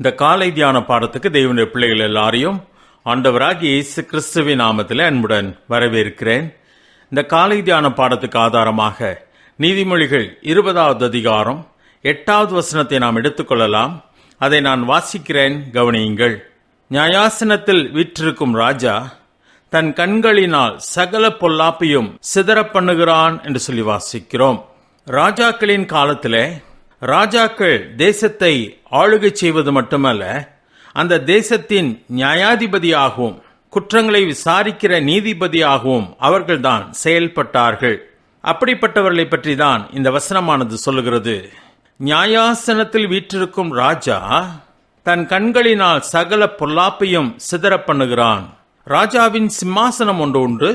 இந்த காலை தியான பாடத்துக்கு தெய்வனுடைய பிள்ளைகள் எல்லாரையும் ஆண்டவராகி இயேசு கிறிஸ்துவின் நாமத்தில் அன்புடன் வரவேற்கிறேன். இந்த காலை தியான பாடத்துக்கு ஆதாரமாக நீதிமொழிகள் இருபதாவது அதிகாரம் எட்டாவது வசனத்தை நாம் எடுத்துக்கொள்ளலாம். அதை நான் வாசிக்கிறேன் கவனியுங்கள். நியாயாசனத்தில் வீற்றிருக்கும் ராஜா தன் கண்களினால் சகல பொல்லாப்பையும் சிதற பண்ணுகிறான் என்று சொல்லி வாசிக்கிறோம். ராஜாக்களின் காலத்திலே ராஜாக்கள் தேசத்தை ஆளுகை செய்வது மட்டுமல்ல அந்த தேசத்தின் நியாயாதிபதியாகவும் குற்றங்களை விசாரிக்கிற நீதிபதியாகவும் அவர்கள்தான் செயல்பட்டார்கள். அப்படிப்பட்டவர்களை பற்றி தான் இந்த வசனமானது சொல்லுகிறது. நியாயாசனத்தில் வீற்றிருக்கும் ராஜா தன் கண்களினால் சகல பொல்லாப்பையும் சிதற பண்ணுகிறான். ராஜாவின் சிம்மாசனம் ஒன்று உண்டு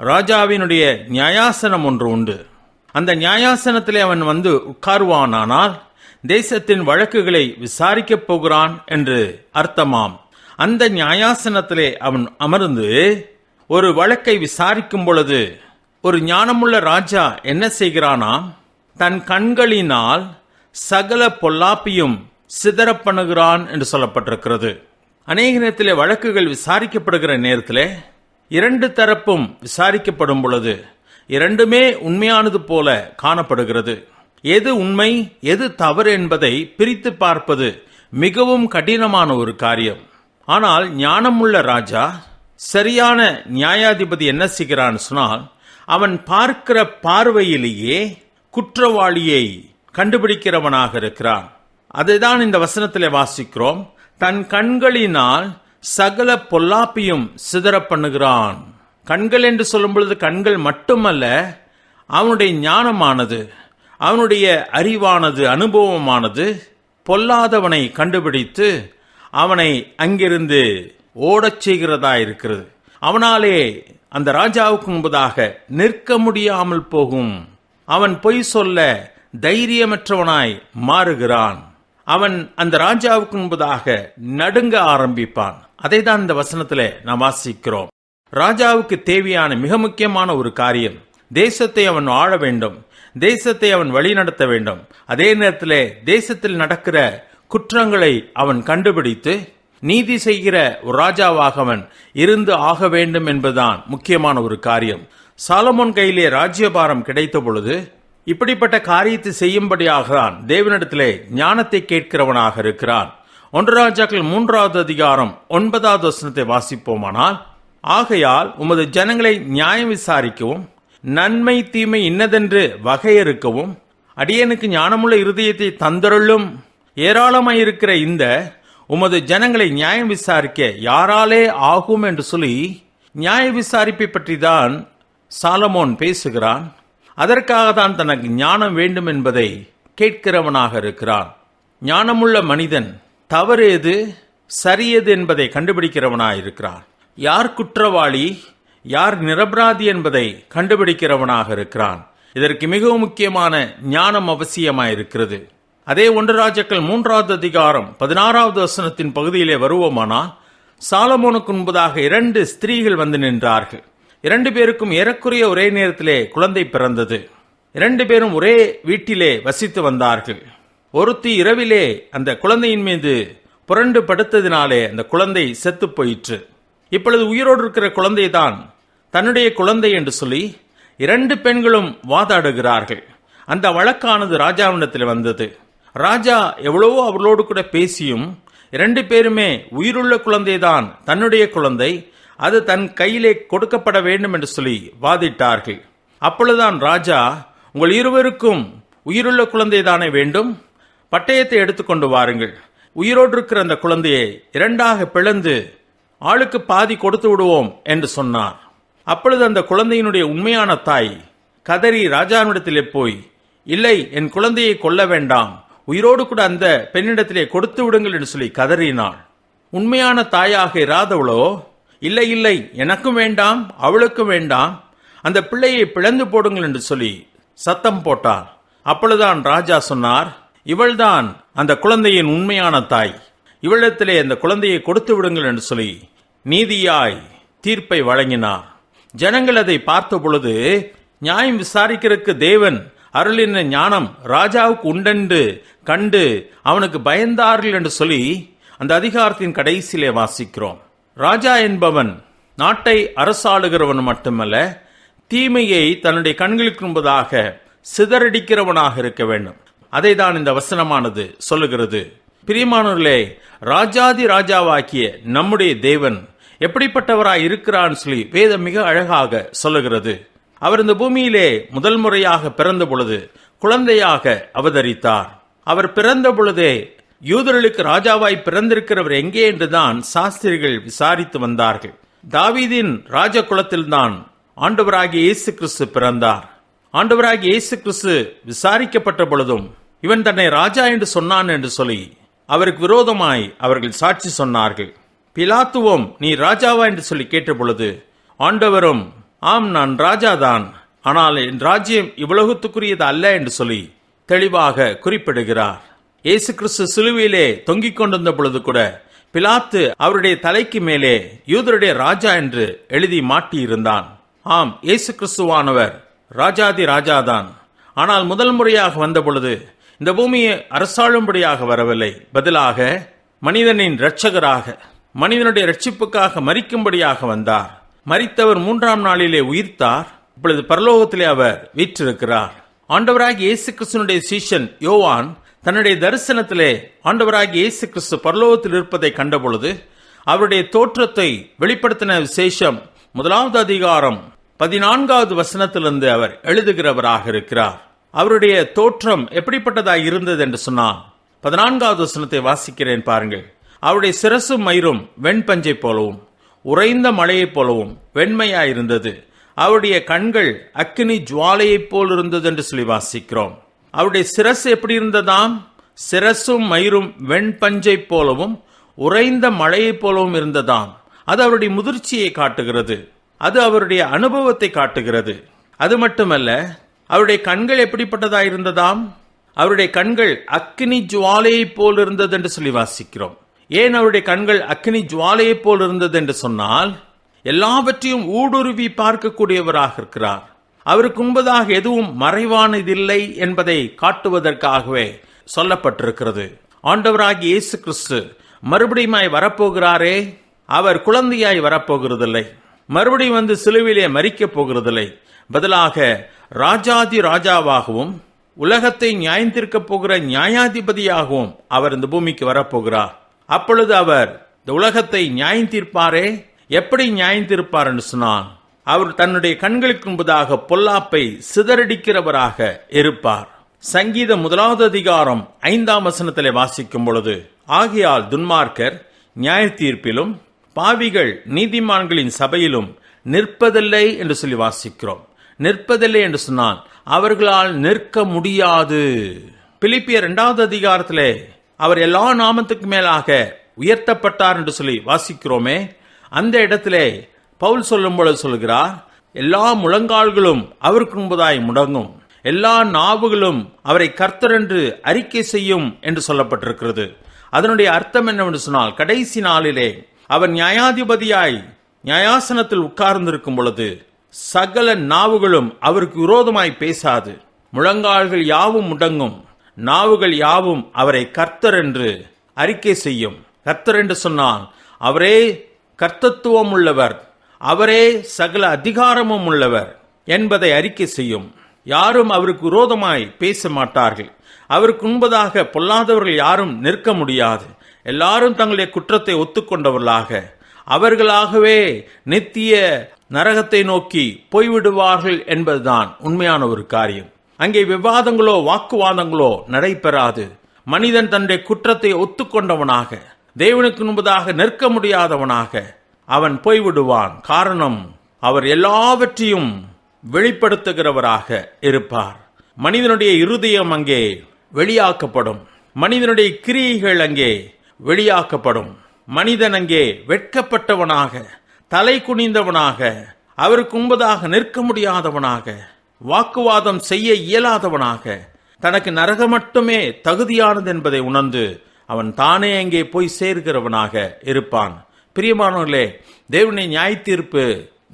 ராஜாவினுடைய நியாயாசனம் ஒன்று உண்டு. அந்த நியாயாசனத்திலே அவன் வந்து உட்காருவானானால் தேசத்தின் வழக்குகளை விசாரிக்கப் போகிறான் என்று அர்த்தமாம். அந்த நியாயாசனத்திலே அவன் அமர்ந்து ஒரு வழக்கை விசாரிக்கும் பொழுது ஒரு ஞானமுள்ள ராஜா என்ன செய்கிறானாம் தன் கண்களினால் சகல பொல்லாப்பையும் சிதற பண்ணுகிறான் என்று சொல்லப்பட்டிருக்கிறது. அநேக நேரத்திலே வழக்குகள் விசாரிக்கப்படுகிற நேரத்தில் இரண்டு தரப்பும் விசாரிக்கப்படும் பொழுது இரண்டுமே உண்மையானது போல காணப்படுகிறது. எது உண்மை எது தவறு என்பதை பிரித்து பார்ப்பது மிகவும் கடினமான ஒரு காரியம். ஆனால் ஞானமுள்ள ராஜா சரியான நியாயாதிபதி என்ன செய்கிறான்னு சொன்னால் அவன் பார்க்கிற பார்வையிலேயே குற்றவாளியை கண்டுபிடிக்கிறவனாக இருக்கிறான். அதைதான் இந்த வசனத்திலே வாசிக்கிறோம். தன் கண்களினால் சகல பொல்லாப்பியும் சிதற பண்ணுகிறான். கண்கள் என்று சொல்லும் பொழுது கண்கள் மட்டுமல்ல அவனுடைய ஞானமானது அவனுடைய அறிவானது அனுபவமானது பொல்லாதவனை கண்டுபிடித்து அவனை அங்கிருந்து ஓடச் செய்கிறதா இருக்கிறது. அவனாலே அந்த ராஜாவுக்கு முன்பதாக நிற்க முடியாமல் போகும். அவன் பொய் சொல்ல தைரியமற்றவனாய் மாறுகிறான். அவன் அந்த ராஜாவுக்கு முன்பதாக நடுங்க ஆரம்பிப்பான். அதை தான் இந்த வசனத்தில் நாம் வாசிக்கிறோம். ராஜாவுக்கு தேவையான மிக முக்கியமான ஒரு காரியம் தேசத்தை அவன் ஆள வேண்டும் தேசத்தை அவன் வழிநடத்த வேண்டும். அதே நேரத்தில் தேசத்தில் நடக்கிற குற்றங்களை அவன் கண்டுபிடித்து நீதி செய்கிற ஒரு ராஜாவாக அவன் இருந்து ஆக வேண்டும் என்பதுதான் முக்கியமான ஒரு காரியம். சாலமோன் கையிலே ராஜ்யபாரம் கிடைத்த பொழுது இப்படிப்பட்ட காரியத்தை செய்யும்படியாக தான் தேவனிடத்திலே ஞானத்தை கேட்கிறவனாக இருக்கிறான். ஒன்று ராஜாக்கள் மூன்றாவது அதிகாரம் ஒன்பதாவது வசனத்தை வாசிப்போமானால் ஆகையால் உமது ஜனங்களை நியாயம் விசாரிக்கவும் நன்மை தீமை இன்னதென்று வகையறுக்கவும் அடியனுக்கு ஞானமுள்ள இருதயத்தை தந்தருளும். ஏராளமாயிருக்கிற இந்த உமது ஜனங்களை நியாயம் விசாரிக்க யாராலே ஆகும் என்று சொல்லி நியாய விசாரிப்பை பற்றி தான் சாலமோன் பேசுகிறான். அதற்காக தான் தனக்கு ஞானம் வேண்டும் என்பதை கேட்கிறவனாக இருக்கிறான். ஞானமுள்ள மனிதன் தவறு எது சரியது என்பதை கண்டுபிடிக்கிறவனாக இருக்கிறான் யார் குற்றவாளி யார் நிரபராதி என்பதை கண்டுபிடிக்கிறவனாக இருக்கிறான். இதற்கு மிகவும் முக்கியமான ஞானம் அவசியமாயிருக்கிறது. அதே ஒன்று ராஜாக்கள் மூன்றாவது அதிகாரம் பதினாறாவது வசனத்தின் பகுதியிலே வருவோமானால் சாலமோனுக்கு முன்பதாக இரண்டு ஸ்திரீகள் வந்து நின்றார்கள். இரண்டு பேருக்கும் ஏறக்குறைய ஒரே நேரத்திலே குழந்தை பிறந்தது. இரண்டு பேரும் ஒரே வீட்டிலே வசித்து வந்தார்கள். ஒருத்தி இரவிலே அந்த குழந்தையின் மீது புரண்டு படுத்ததினாலே அந்த குழந்தை செத்து போயிற்று. இப்பொழுது உயிரோடு இருக்கிற குழந்தை தான் தன்னுடைய குழந்தை என்று சொல்லி இரண்டு பெண்களும் வாதாடுகிறார்கள். அந்த வழக்கானது ராஜாவிடத்தில் வந்தது. ராஜா எவ்வளவோ அவர்களோடு கூட பேசியும் இரண்டு பேருமே உயிருள்ள குழந்தைதான் தன்னுடைய குழந்தை அது தன் கையிலே கொடுக்கப்பட வேண்டும் என்று சொல்லி வாதிட்டார்கள். அப்பொழுதுதான் ராஜா உங்கள் இருவருக்கும் உயிருள்ள குழந்தை தானே வேண்டும்? பட்டயத்தை எடுத்துக்கொண்டு வாருங்கள். உயிரோடு இருக்கிற அந்த குழந்தையை இரண்டாக பிளந்து ஆளுக்கு பாதி கொடுத்து விடுவோம் என்று சொன்னார். அப்பொழுது அந்த குழந்தையினுடைய உண்மையான தாய் கதறி ராஜாவினிடத்திலே போய் இல்லை என் குழந்தையை கொல்ல வேண்டாம். உயிரோடு கூட அந்த பெண்ணிடத்திலே கொடுத்து விடுங்கள் என்று சொல்லி கதறினாள். உண்மையான தாயாக இராதவளோ இல்லை இல்லை எனக்கும் வேண்டாம் அவளுக்கும் வேண்டாம். அந்த பிள்ளையை பிளந்து போடுங்கள் என்று சொல்லி சத்தம் போட்டார். அப்பொழுதுதான் ராஜா சொன்னார் இவள்தான் அந்த குழந்தையின் உண்மையான தாய். இவளிடத்திலே அந்த குழந்தையை கொடுத்து விடுங்கள் என்று சொல்லி நீதியாய் தீர்ப்பை வழங்கினார். ஜனங்கள் அதை பார்த்த பொழுது நியாயம் விசாரிக்கிறதுக்கு தேவன் அருளின ஞானம் ராஜாவுக்கு உண்டென்று கண்டு அவனுக்கு பயந்தார்கள் என்று சொல்லி அந்த அதிகாரத்தின் கடைசியிலே வாசிக்கிறோம். ராஜா என்பவன் நாட்டை அரசாளுகிறவன் மட்டுமல்ல தீமையை தன்னுடைய கண்களுக்கு முன்பதாக சிதறடிக்கிறவனாக இருக்க வேண்டும். அதை தான் இந்த வசனமானது சொல்லுகிறது. பிரியமானவர்களே ராஜாதி ராஜாவாக்கிய நம்முடைய தேவன் எப்படிப்பட்டவராய் இருக்கிறான்னு சொல்லி வேதம் மிக அழகாக சொல்லுகிறது. அவர் இந்த பூமியிலே முதல் முறையாக பிறந்த பொழுது குழந்தையாக அவதரித்தார். அவர் பிறந்த பொழுதே யூதர்களுக்கு ராஜாவாய் பிறந்திருக்கிறவர் எங்கே என்றுதான் சாஸ்திரிகள் விசாரித்து வந்தார்கள். தாவீதின் ராஜ குலத்தில்தான் ஆண்டவராகிய இயேசு கிறிஸ்து பிறந்தார். ஆண்டவராகிய இயேசு கிறிஸ்து விசாரிக்கப்பட்ட பொழுதும் இவன் தன்னை ராஜா என்று சொன்னான் என்று சொல்லி அவருக்கு விரோதமாய் அவர்கள் சாட்சி சொன்னார்கள். பிலாத்துவும் நீ ராஜாவா? என்று சொல்லி கேட்டபொழுது ஆண்டவரும் ஆம் நான் ராஜாதான். ஆனால் என் ராஜ்யம் இவ்வுலகத்துக்குரியது அல்ல என்று சொல்லி தெளிவாக குறிப்பிடுகிறார். இயேசு கிறிஸ்து சிலுவையிலே தொங்கிக் கொண்டிருந்த பொழுது கூட பிலாத்து அவருடைய தலைக்கு மேலே யூதருடைய ராஜா என்று எழுதி மாட்டியிருந்தான். ஆம் இயேசு கிறிஸ்துவானவர் ராஜாதி ராஜாதான். ஆனால் முதல் முறையாக வந்த பொழுது இந்த பூமியை அரசாளும்படியாக வரவில்லை. பதிலாக மனிதனின் இரட்சகராக மனிதனுடைய ரட்சிப்புக்காக மறிக்கும்படியாக வந்தார். மரித்தவர் மூன்றாம் நாளிலே உயிர்த்தார். இப்பொழுது பரலோகத்திலே அவர் வீற்றிருக்கிறார். ஆண்டவராகி இயேசு கிறிஸ்துனுடைய சீஷன் யோவான் தன்னுடைய தரிசனத்திலே ஆண்டவராகி இயேசு கிறிஸ்து பரலோகத்தில் இருப்பதை கண்டபொழுது அவருடைய தோற்றத்தை வெளிப்படுத்தின விசேஷம் முதலாவது அதிகாரம் பதினான்காவது வசனத்திலிருந்து அவர் எழுதுகிறவராக இருக்கிறார். அவருடைய தோற்றம் எப்படிப்பட்டதாக இருந்தது என்று சொன்னால் பதினான்காவது வசனத்தை வாசிக்கிறேன் பாருங்கள். அவருடைய சிரசும் மயிரும் வெண்பஞ்சை போலவும் உறைந்த மழையைப் போலவும் வெண்மையாயிருந்தது அவருடைய கண்கள் அக்கினி ஜுவாலையைப் போல் இருந்தது என்று சொல்லி வாசிக்கிறோம். அவருடைய சிரசு எப்படி இருந்ததாம்? சிரசும் மயிரும் வெண்பஞ்சை போலவும் உறைந்த மழையைப் போலவும் இருந்ததாம். அது அவருடைய முதிர்ச்சியை காட்டுகிறது. அது அவருடைய அனுபவத்தை காட்டுகிறது. அது மட்டுமல்ல அவருடைய கண்கள் எப்படிப்பட்டதாக இருந்ததாம்? அவருடைய கண்கள் அக்னி ஜுவாலையைப் போல் இருந்தது என்று சொல்லி வாசிக்கிறோம். ஏன் அவருடைய கண்கள் அக்னி ஜுவாலையைப் போல் இருந்தது என்று சொன்னால் எல்லாவற்றையும் ஊடுருவி பார்க்கக்கூடியவராக இருக்கிறார். அவருக்கு முன்பதாக எதுவும் மறைவானதில்லை என்பதை காட்டுவதற்காகவே சொல்லப்பட்டிருக்கிறது. ஆண்டவராகி இயேசு கிறிஸ்து மறுபடியுமாய் வரப்போகிறாரே? அவர் குழந்தையாய் வரப்போகிறதில்லை. மறுபடியும் வந்து சிலுவிலே மறிக்கப் போகிறதில்லை. பதிலாக ராஜாதி ராஜாவாகவும் உலகத்தை நியாயந்திருக்கப் போகிற நியாயாதிபதியாகவும் அவர் இந்த பூமிக்கு வரப்போகிறார். அப்பொழுது அவர் இந்த உலகத்தை நியாயம் தீர்ப்பாரே? எப்படி நியாயம் தீர்ப்பார்? என்று அவர் தன்னுடைய கண்களுக்கு முன்பதாக பொல்லாப்பை சிதறடிக்கிறவராக இருப்பார். சங்கீத முதலாவது அதிகாரம் ஐந்தாம் வசனத்திலே வாசிக்கும் பொழுது ஆகையால் துன்மார்க்கர் நியாய தீர்ப்பிலும் பாவிகள் நீதிமான்களின் சபையிலும் நிற்பதில்லை என்று சொல்லி வாசிக்கிறோம். நிற்பதில்லை என்று சொன்னால் அவர்களால் நிற்க முடியாது. பிலிப்பிய இரண்டாவது அதிகாரத்திலே அவர் எல்லா நாமத்துக்கு மேலாக உயர்த்தப்பட்டார் என்று சொல்லி வாசிக்கிறோமே. அந்த இடத்திலே பவுல் சொல்லும் பொழுது சொல்கிறார் எல்லா முழங்கால்களும் அவருக்கு முன்பதாய் முடங்கும். எல்லா நாவுகளும் அவரை கர்த்தர் என்று அறிக்கை செய்யும் என்று சொல்லப்பட்டிருக்கிறது. அதனுடைய அர்த்தம் என்னவென்று சொன்னால் கடைசி நாளிலே அவர் நியாயாதிபதியாய் நியாயாசனத்தில் உட்கார்ந்திருக்கும் பொழுது சகல நாவுகளும் அவருக்கு விரோதமாய் பேசாது. முழங்கால்கள் யாவும் முடங்கும். நாவுகள் யாவும் அவரை கர்த்தர் என்று அறிக்கை செய்யும். கர்த்தர் என்று சொன்னால் அவரே கர்த்தத்துவம் உள்ளவர் அவரே சகல அதிகாரமும் உள்ளவர் என்பதை அறிக்கை செய்யும். யாரும் அவருக்கு விரோதமாய் பேச மாட்டார்கள். அவருக்கு உண்பதாக பொல்லாதவர்கள் யாரும் நிற்க முடியாது. எல்லாரும் தங்களுடைய குற்றத்தை ஒத்துக்கொண்டவர்களாக. அவர்களாகவே நித்திய நரகத்தை நோக்கி போய்விடுவார்கள் என்பதுதான் உண்மையான ஒரு காரியம். அங்கே விவாதங்களோ வாக்குவாதங்களோ நடைபெறாது. மனிதன் தன்னுடைய குற்றத்தை ஒத்துக்கொண்டவனாக தேவனுக்கு முன்பதாக நிற்க முடியாதவனாக அவன் போய்விடுவான். காரணம் அவர் எல்லாவற்றையும் வெளிப்படுத்துகிறவராக இருப்பார். மனிதனுடைய இருதயம் அங்கே வெளியாக்கப்படும். மனிதனுடைய கிரியைகள் அங்கே வெளியாக்கப்படும். மனிதன் அங்கே வெட்கப்பட்டவனாக தலை குனிந்தவனாக அவருக்கு முன்பதாக நிற்க முடியாதவனாக வாக்குவாதம் செய்ய இயலாதவனாக தனக்கு நரகம் மட்டுமே தகுதியானது என்பதை உணர்ந்து அவன் தானே அங்கே போய் சேர்கிறவனாக இருப்பான். பிரியமானவர்களே தேவனுடைய நியாய தீர்ப்பு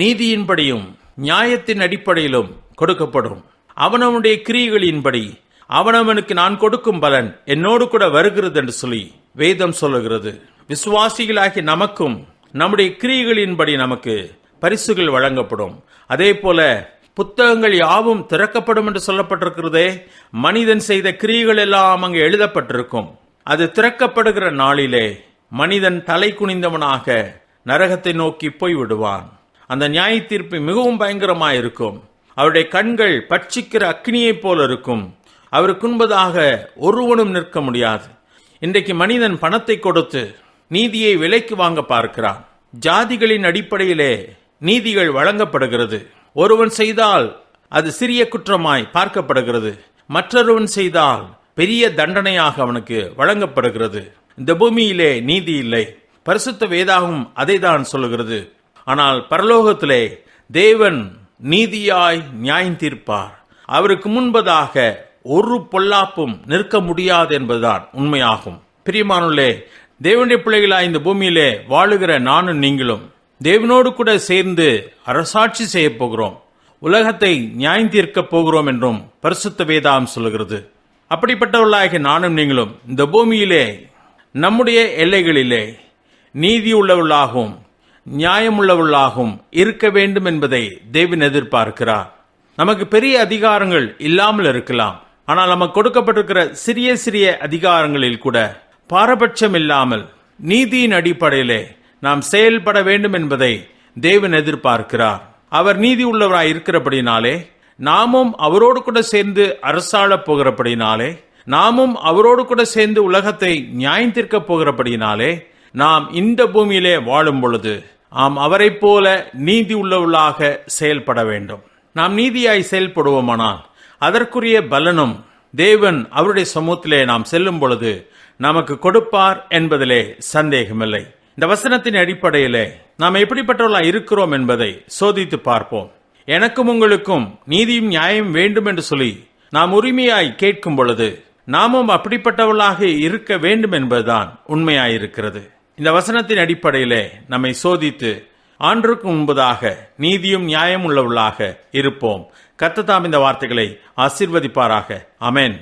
நீதியின்படியும் நியாயத்தின் அடிப்படையிலும் கொடுக்கப்படும். அவனவனுடைய கிரியைகளின்படி அவனவனுக்கு நான் கொடுக்கும் பலன் என்னோடு கூட வருகிறது என்று சொல்லி வேதம் சொல்லுகிறது. விசுவாசிகளாகி நமக்கும் நம்முடைய கிரியைகளின்படி நமக்கு பரிசுகள் வழங்கப்படும். அதே போல புத்தகங்கள் யாவும் திறக்கப்படும் என்று சொல்லப்பட்டிருக்கிறதே மனிதன் செய்த கிரியைகள் எல்லாம் அங்கு எழுதப்பட்டிருக்கும். அது திறக்கப்படுகிற நாளிலே மனிதன் தலை குனிந்தவனாக நரகத்தை நோக்கி போய் விடுவான் அந்த நியாய தீர்ப்பு மிகவும் பயங்கரமாயிருக்கும். அவருடைய கண்கள் பட்சிக்கிற அக்னியைப் போல இருக்கும் அவருக்கு உண்பதாக ஒருவனும் நிற்க முடியாது. இன்றைக்கு மனிதன் பணத்தை கொடுத்து நீதியை விலைக்கு வாங்க பார்க்கிறான். ஜாதிகளின் அடிப்படையிலே நீதிகள் வழங்கப்படுகிறது. ஒருவன் செய்தால் அது சிறிய குற்றமாய் பார்க்கப்படுகிறது. மற்றொருவன் செய்தால் பெரிய தண்டனையாக அவனுக்கு வழங்கப்படுகிறது. இந்த பூமியிலே நீதி இல்லை. பரிசுத்த வேதாகும் அதை தான் சொல்லுகிறது. ஆனால் பரலோகத்திலே தேவன் நீதியாய் நியாயம் தீர்ப்பார். அவருக்கு முன்பதாக ஒரு பொல்லாப்பும் நிற்க முடியாது என்பதுதான் உண்மையாகும். பிரியமானுள்ளே தேவனுடைய பிள்ளைகளாக இந்த பூமியிலே வாழுகிற நானும் நீங்களும் தேவனோடு கூட சேர்ந்து அரசாட்சி செய்ய போகிறோம். உலகத்தை நியாயம் தீர்க்கப் போகிறோம் என்றும் பரிசுத்த வேதாம் சொல்லுகிறது. அப்படிப்பட்டவர்களாகிய நானும் நீங்களும் இந்த பூமியிலே நம்முடைய எல்லைகளிலே நீதி உள்ளவர்களாகவும் நியாயமுள்ளவர்களாகவும் இருக்க வேண்டும் என்பதை தேவன் எதிர்பார்க்கிறார். நமக்கு பெரிய அதிகாரங்கள் இல்லாமல் இருக்கலாம். ஆனால் நமக்கு கொடுக்கப்பட்டிருக்கிற சிறிய சிறிய அதிகாரங்களில் கூட பாரபட்சம் இல்லாமல் நீதியின் அடிப்படையிலே நாம் செயல்பட வேண்டும் என்பதை தேவன் எதிர்பார்க்கிறார். அவர் நீதி உள்ளவராய் இருக்கிறபடினாலே நாமும் அவரோடு கூட சேர்ந்து அரசாளப் போகிறபடினாலே நாமும் அவரோடு கூட சேர்ந்து உலகத்தை நியாயம் தீர்க்கப் போகிறபடினாலே நாம் இந்த பூமியிலே வாழும் பொழுது ஆம் அவரைப் போல நீதி உள்ளவர்களாக செயல்பட வேண்டும். நாம் நீதியாய் செயல்படுவோமானால் அதற்குரிய பலனும் தேவன் அவருடைய சமூகத்திலே நாம் செல்லும் பொழுது நமக்கு கொடுப்பார் என்பதிலே சந்தேகமில்லை. இந்த வசனத்தின் அடிப்படையிலே நாம் எப்படிப்பட்டவர்களா இருக்கிறோம் என்பதை சோதித்து பார்ப்போம். எனக்கும் உங்களுக்கும் நீதியும் நியாயம் வேண்டும் என்று சொல்லி நாம் உரிமையாய் கேட்கும் பொழுது நாமும் அப்படிப்பட்டவர்களாக இருக்க வேண்டும் என்பதுதான் உண்மையாயிருக்கிறது. இந்த வசனத்தின் அடிப்படையிலே நம்மை சோதித்து ஆண்டுக்கு முன்பதாக நீதியும் நியாயம் உள்ளவர்களாக இருப்போம். கத்ததாம் இந்த வார்த்தைகளை ஆசிர்வதிப்பாராக. அமேன்